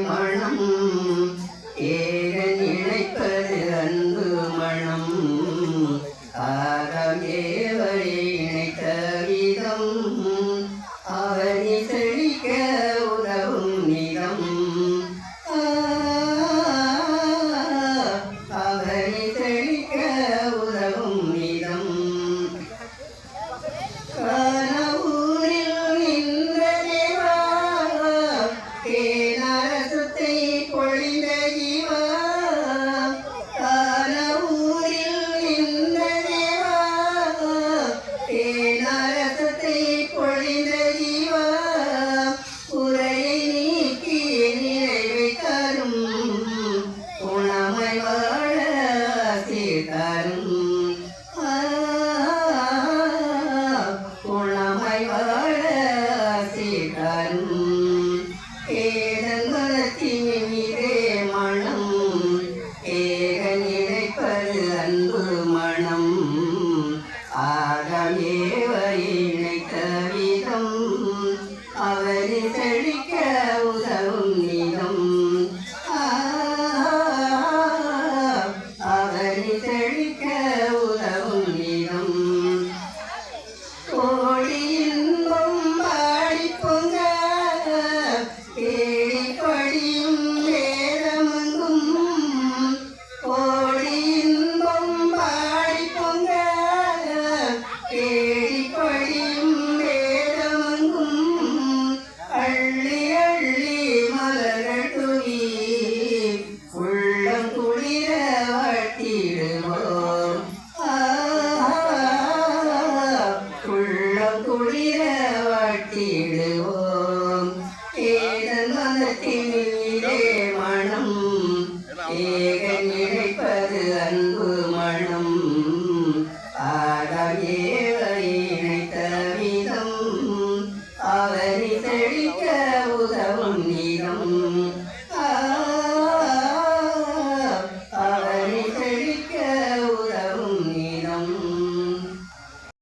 மனம் ஏக நினைப்பது அன்பு மனம். ஆகம் ஏவரை இணைத்த அவர் இசை ഏതെന്നും വെള്ളവും ഏതെന്നത്തിനീരെ മണം ഏക